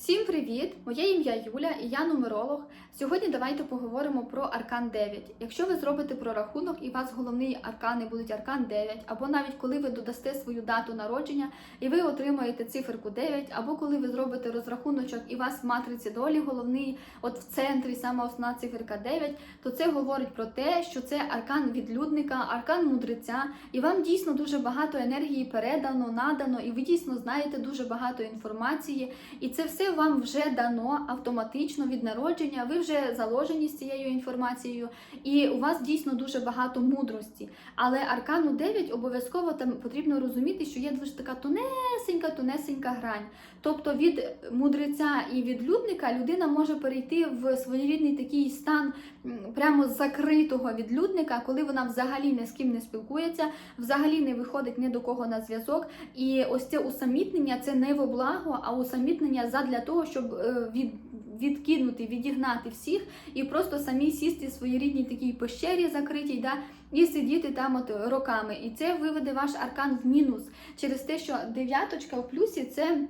Всім привіт! Моє ім'я Юля і я нумеролог. Сьогодні давайте поговоримо про аркан 9. Якщо ви зробите прорахунок і у вас головні аркани будуть аркан 9, або навіть коли ви додасте свою дату народження і ви отримаєте циферку 9, або коли ви зробите розрахуночок і у вас в матриці долі головний, от в центрі саме основна циферка 9, то це говорить про те, що це аркан відлюдника, аркан мудреця, і вам дійсно дуже багато енергії передано, надано, і ви дійсно знаєте дуже багато інформації. І це все вам вже дано автоматично від народження. Ви вже заложені з цією інформацією, і у вас дійсно дуже багато мудрості. Але аркану 9 обов'язково там потрібно розуміти, що є дуже така тонесенька, тонесенька грань. Тобто від мудреця і від людника людина може перейти в своєрідний такий стан прямо закритого відлюдника, коли вона взагалі ні з ким не спілкується, взагалі не виходить ні до кого на зв'язок. І ось це усамітнення це не во благо, а усамітнення задля того, щоб е, від. Відкинути, відігнати всіх і просто самі сісти в своїй рідній такій пещері закритій, да, і сидіти там от роками. І це виведе ваш аркан в мінус через те, що дев'яточка в плюсі це.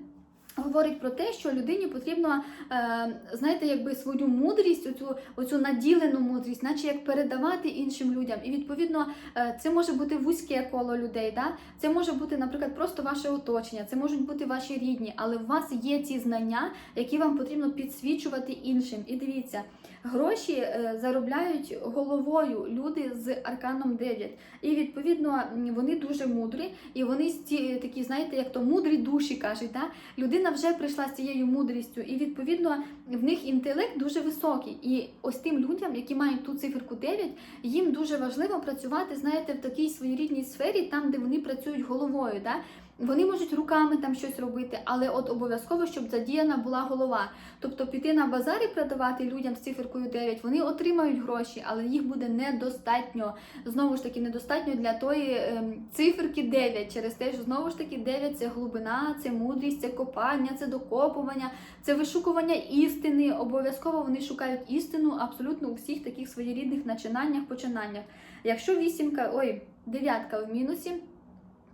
Говорить про те, що людині потрібно, е, знаєте, якби свою мудрість, оцю, оцю наділену мудрість, наче як передавати іншим людям. І відповідно е, це може бути вузьке коло людей. Да? Це може бути, наприклад, просто ваше оточення, це можуть бути ваші рідні, але у вас є ці знання, які вам потрібно підсвічувати іншим. І дивіться, гроші е, заробляють головою люди з арканом 9. І відповідно вони дуже мудрі, і вони сті- такі, знаєте, як то мудрі душі кажуть. Да? Людина вже прийшла з цією мудрістю, і відповідно в них інтелект дуже високий. І ось тим людям, які мають ту циферку 9, їм дуже важливо працювати, знаєте, в такій своєрідній сфері, там, де вони працюють головою. Да? Вони можуть руками там щось робити, але от обов'язково, щоб задіяна була голова. Тобто піти на базарі продавати людям з циферкою 9, вони отримають гроші, але їх буде недостатньо. Знову ж таки, недостатньо для тої ем, циферки 9, через те, що знову ж таки 9 це глибина, це мудрість, це копання, це докопування, це вишукування істини. Обов'язково вони шукають істину абсолютно у всіх таких своєрідних начинаннях, починаннях. Якщо вісімка, ой, дев'ятка в мінусі.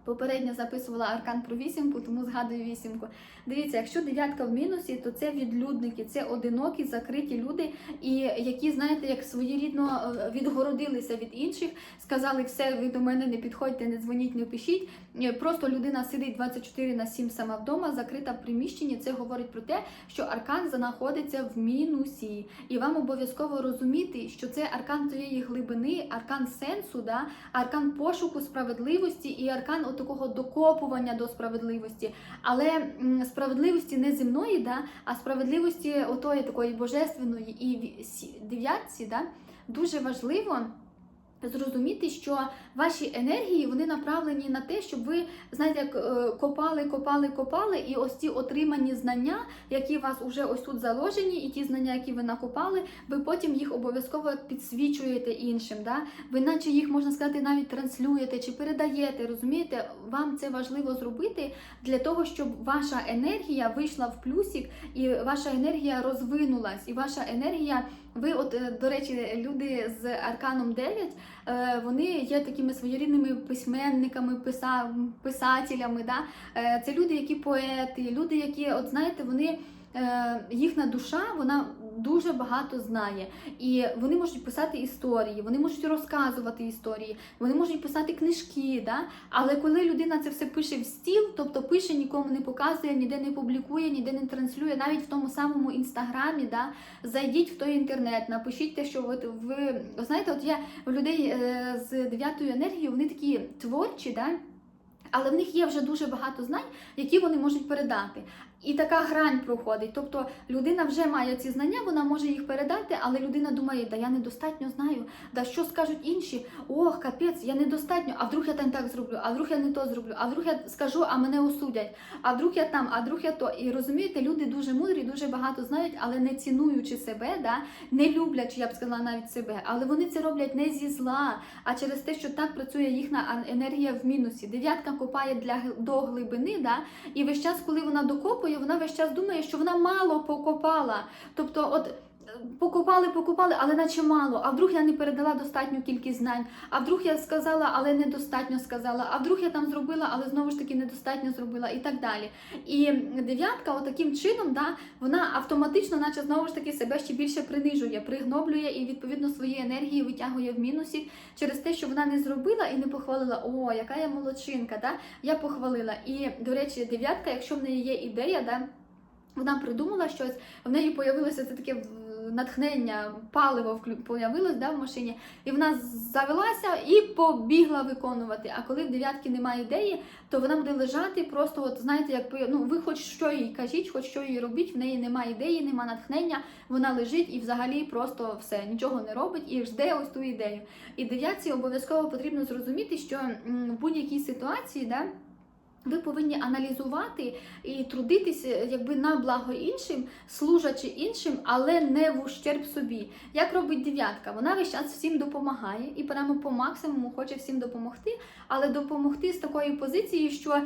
Попередньо записувала аркан про вісімку, тому згадую вісімку. Дивіться, якщо дев'ятка в мінусі, то це відлюдники, це одинокі, закриті люди, і які, знаєте, як своєрідно е, відгородилися від інших, сказали, все, ви до мене не підходьте, не дзвоніть, не пишіть. Е, Просто людина сидить 24 на 7 сама вдома, закрита в приміщенні. Це говорить про те, що аркан знаходиться в мінусі. І вам обов'язково розуміти, що це аркан тієї глибини, аркан сенсу, да? аркан пошуку справедливості і аркан такого докопування до справедливості. Але справедливості не земної, да? а справедливості отої такої божественної і дев'ятці, да? дуже важливо. Зрозуміти, що ваші енергії вони направлені на те, щоб ви знаєте, як е, копали, копали, копали, і ось ці отримані знання, які у вас вже ось тут заложені, і ті знання, які ви накопали, ви потім їх обов'язково підсвічуєте іншим. Да? Ви наче їх можна сказати, навіть транслюєте чи передаєте. Розумієте, вам це важливо зробити для того, щоб ваша енергія вийшла в плюсик, і ваша енергія розвинулась, і ваша енергія. Ви, от, е, до речі, люди з арканом 9, е, вони є такими своєрідними письменниками, писа, писателями. Да? Е, Це люди, які поети, люди, які, от знаєте, вони. е, Їхня душа вона дуже багато знає, і вони можуть писати історії, вони можуть розказувати історії, вони можуть писати книжки. Да? Але коли людина це все пише в стіл, тобто пише, нікому не показує, ніде не публікує, ніде не транслює, навіть в тому самому інстаграмі, да? зайдіть в той інтернет, напишіть те, що от ви знаєте, от я в людей е, з дев'ятою енергією, вони такі творчі, да? але в них є вже дуже багато знань, які вони можуть передати. І така грань проходить. Тобто людина вже має ці знання, вона може їх передати, але людина думає, да я недостатньо знаю, да що скажуть інші, ох, капець, я недостатньо, а вдруг я там так зроблю, а вдруг я не то зроблю, а вдруг я скажу, а мене осудять, а вдруг я там, а вдруг я то. І розумієте, люди дуже мудрі, дуже багато знають, але не цінуючи себе, да, не люблячи, я б сказала, навіть себе. Але вони це роблять не зі зла, а через те, що так працює їхня енергія в мінусі. Дев'ятка копає для до глибини, да, і весь час, коли вона докопує, вона весь час думає, що вона мало покопала. Тобто, от покупали, покупали, але наче мало. А вдруг я не передала достатню кількість знань, а вдруг я сказала, але недостатньо сказала, а вдруг я там зробила, але знову ж таки недостатньо зробила і так далі. І дев'ятка, отаким чином, да, вона автоматично, наче знову ж таки, себе ще більше принижує, пригноблює і відповідно свої енергії витягує в мінусі через те, що вона не зробила і не похвалила. О, яка я молодчинка, да? я похвалила. І, до речі, дев'ятка, якщо в неї є ідея, да, вона придумала щось, в неї появилося це таке натхнення, паливо появилось да, в машині, і вона завелася і побігла виконувати. А коли в дев'ятки немає ідеї, то вона буде лежати просто, от знаєте, якби ну ви хоч що їй кажіть, хоч що їй робіть, в неї немає ідеї, немає натхнення, вона лежить і взагалі просто все нічого не робить і жде ось ту ідею. І дев'ятці обов'язково потрібно зрозуміти, що в будь-якій ситуації, да. Ви повинні аналізувати і трудитися якби на благо іншим, служачи іншим, але не в ущерб собі. Як робить дев'ятка? Вона весь час всім допомагає і прямо по максимуму хоче всім допомогти, але допомогти з такої позиції, що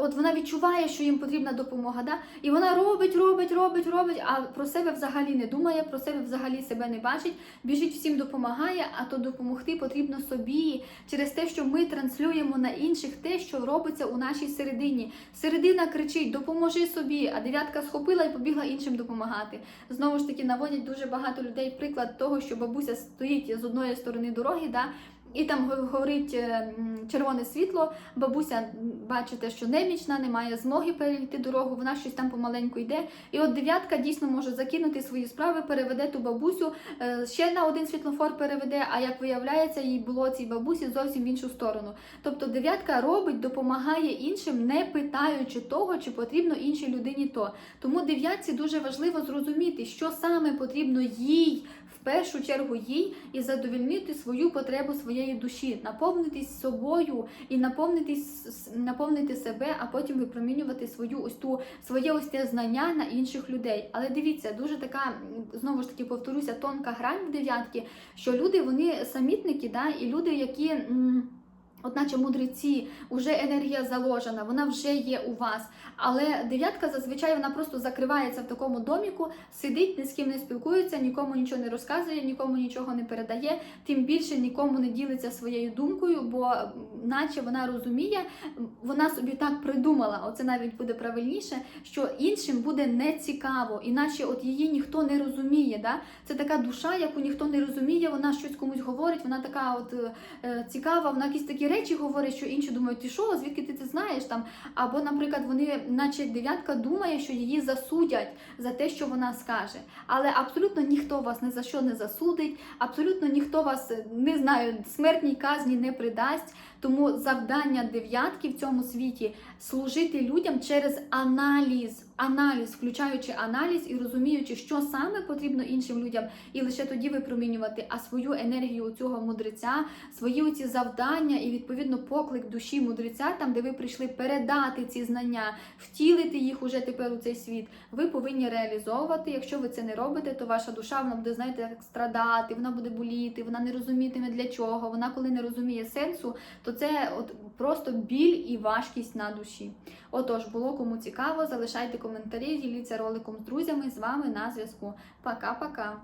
от вона відчуває, що їм потрібна допомога, да? і вона робить, робить, робить, робить, а про себе взагалі не думає, про себе взагалі себе не бачить, біжить всім допомагає, а то допомогти потрібно собі через те, що ми транслюємо на інших те, що робиться у нашій середині. Середина кричить: допоможи собі, а дев'ятка схопила і побігла іншим допомагати. Знову ж таки, наводять дуже багато людей приклад того, що бабуся стоїть з одної сторони дороги, да, і там горить е, червоне світло. Бабуся, бачите, що немічна, не має змоги перейти дорогу, вона щось там помаленьку йде. І от дев'ятка дійсно може закинути свої справи, переведе ту бабусю, е, ще на один світлофор переведе. А як виявляється, їй було цій бабусі зовсім в іншу сторону. Тобто дев'ятка робить, допомагає іншим, не питаючи того, чи потрібно іншій людині то. Тому дев'ятці дуже важливо зрозуміти, що саме потрібно їй. В першу чергу їй і задовільнити свою потребу своєї душі, наповнитись собою і наповнитись наповнити себе, а потім випромінювати свою ось ту своє ось те знання на інших людей. Але дивіться, дуже така знову ж таки повторюся, тонка грань в дев'ятки, що люди вони самітники, да, і люди, які. От наче мудреці, вже енергія заложена, вона вже є у вас. Але дев'ятка зазвичай вона просто закривається в такому доміку, сидить, ні з ким не спілкується, нікому нічого не розказує, нікому нічого не передає, тим більше нікому не ділиться своєю думкою, бо наче вона розуміє, вона собі так придумала, оце навіть буде правильніше, що іншим буде не цікаво, іначе от її ніхто не розуміє. Да? Це така душа, яку ніхто не розуміє, вона щось комусь говорить, вона така от е, е, цікава, вона якісь такі речі говорить, що інші думають, ти що, звідки ти це знаєш там? Або, наприклад, вони, наче дев'ятка, думає, що її засудять за те, що вона скаже. Але абсолютно ніхто вас ні за що не засудить, абсолютно ніхто вас не знаю, смертній казні не придасть. Тому завдання дев'ятки в цьому світі служити людям через аналіз, аналіз, включаючи аналіз і розуміючи, що саме потрібно іншим людям, і лише тоді випромінювати, а свою енергію цього мудреця, свої оці завдання і відповідно поклик душі мудреця, там де ви прийшли передати ці знання, втілити їх уже тепер у цей світ. Ви повинні реалізовувати. Якщо ви це не робите, то ваша душа вона буде, знаєте, як страдати, вона буде боліти, вона не розумітиме для чого. Вона, коли не розуміє сенсу, то це от просто біль і важкість на душі. Отож, було кому цікаво, залишайте коментарі, діліться роликом з друзями. З вами на зв'язку. Пока-пока.